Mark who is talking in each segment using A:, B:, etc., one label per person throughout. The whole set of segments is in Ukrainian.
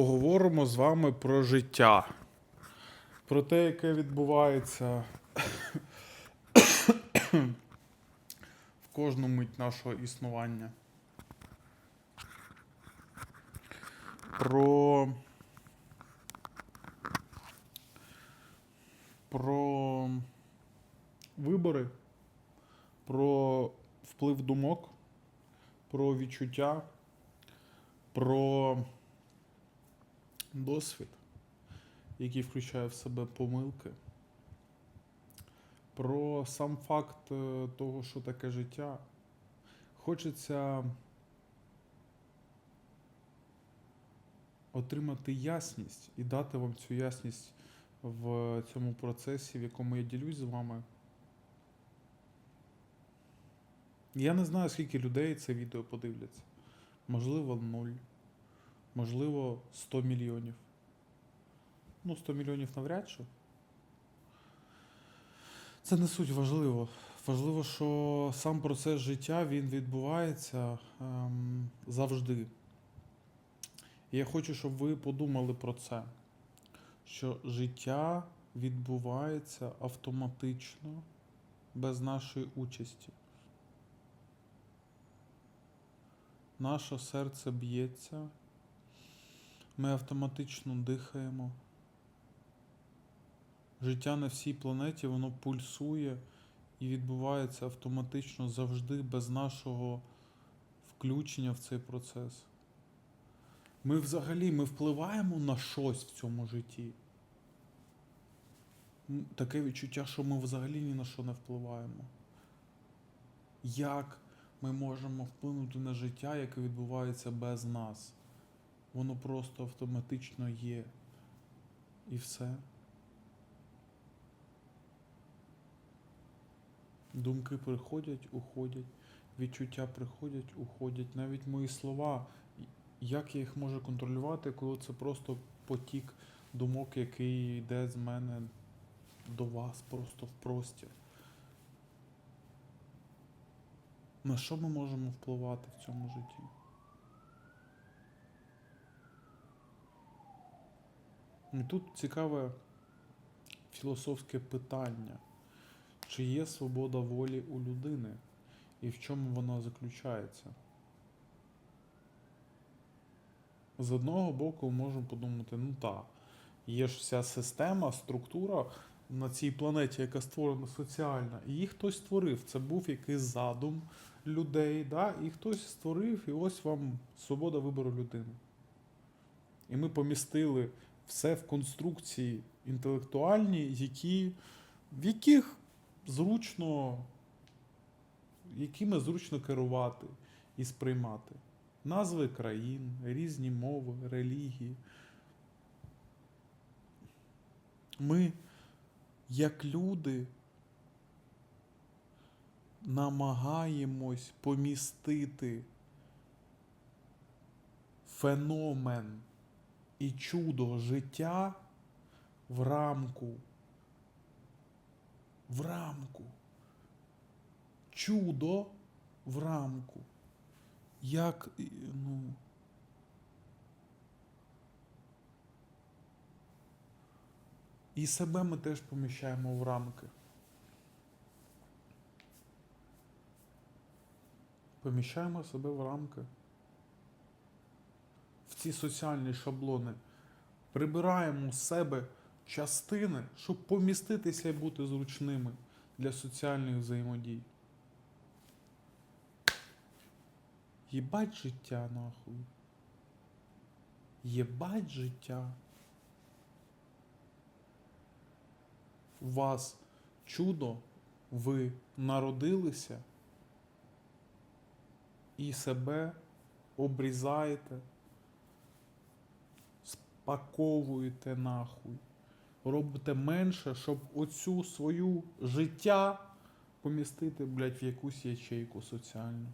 A: поговоримо з вами про життя, про те, яке відбувається в кожну мить нашого існування. Про. Про вибори, про вплив думок, про відчуття, про досвід, який включає в себе помилки, про сам факт е, того, що таке життя. Хочеться отримати ясність і дати вам цю ясність в цьому процесі, в якому я ділюсь з вами. Я не знаю, скільки людей це відео подивляться. Можливо, нуль. Можливо, 100 мільйонів. Ну, 100 мільйонів навряд чи. Це не суть важливо. Важливо, що сам процес життя він відбувається ем, завжди. І я хочу, щоб ви подумали про це, що життя відбувається автоматично без нашої участі. Наше серце б'ється, ми автоматично дихаємо. Життя на всій планеті воно пульсує і відбувається автоматично завжди без нашого включення в цей процес. Ми взагалі ми впливаємо на щось в цьому житті. Таке відчуття, що ми взагалі ні на що не впливаємо. Як ми можемо вплинути на життя, яке відбувається без нас? Воно просто автоматично є. І все. Думки приходять, уходять, відчуття приходять, уходять. Навіть мої слова, як я їх можу контролювати, коли це просто потік думок, який йде з мене до вас просто в простір. На що ми можемо впливати в цьому житті? Тут цікаве філософське питання. Чи є свобода волі у людини? І в чому вона заключається? З одного боку, можемо подумати, ну так, є ж вся система, структура на цій планеті, яка створена соціальна, і її хтось створив. Це був якийсь задум людей, да? і хтось створив, і ось вам свобода вибору людини. І ми помістили все в конструкції інтелектуальні, які, в яких зручно, якими зручно керувати і сприймати. Назви країн, різні мови, релігії. Ми, як люди, намагаємось помістити феномен і чудо життя в рамку. В рамку. Чудо в рамку. Як, ну. І себе ми теж поміщаємо в рамки. Поміщаємо себе в рамки. Ці соціальні шаблони. Прибираємо з себе частини, щоб поміститися і бути зручними для соціальних взаємодій. Єбать життя нахуй. Єбать життя. У вас чудо, ви народилися і себе обрізаєте, спаковуєте нахуй. Робите менше, щоб оцю свою життя помістити, блядь, в якусь ячейку соціальну.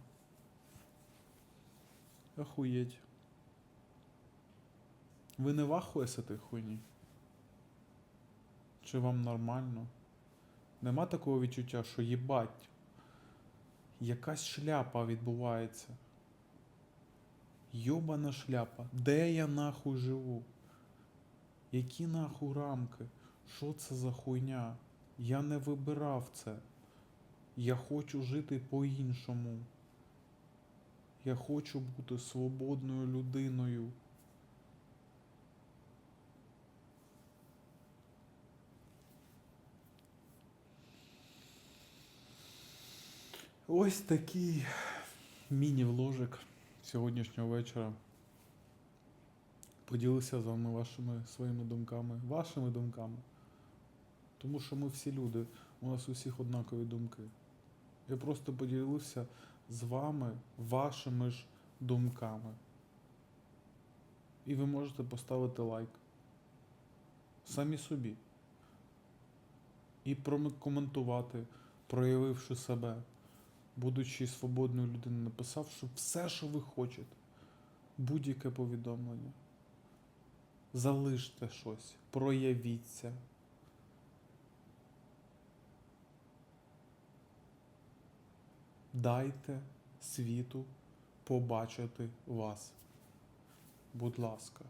A: Охуєть. Ви не вахуєте хуйні? Чи вам нормально? Нема такого відчуття, що їбать, якась шляпа відбувається. Йобана шляпа. Де я нахуй живу? Які нахуй рамки? Що це за хуйня? Я не вибирав це. Я хочу жити по-іншому. Я хочу бути свободною людиною. Ось такий міні-вложик сьогоднішнього вечора. Поділися з вами вашими своїми думками, вашими думками. Тому що ми всі люди, у нас усіх однакові думки. Я просто поділився з вами вашими ж думками. І ви можете поставити лайк. Самі собі. І прокоментувати, проявивши себе, будучи свободною людиною, написавши все, що ви хочете. Будь-яке повідомлення. Залиште щось, проявіться. Дайте світу побачити вас. Будь ласка.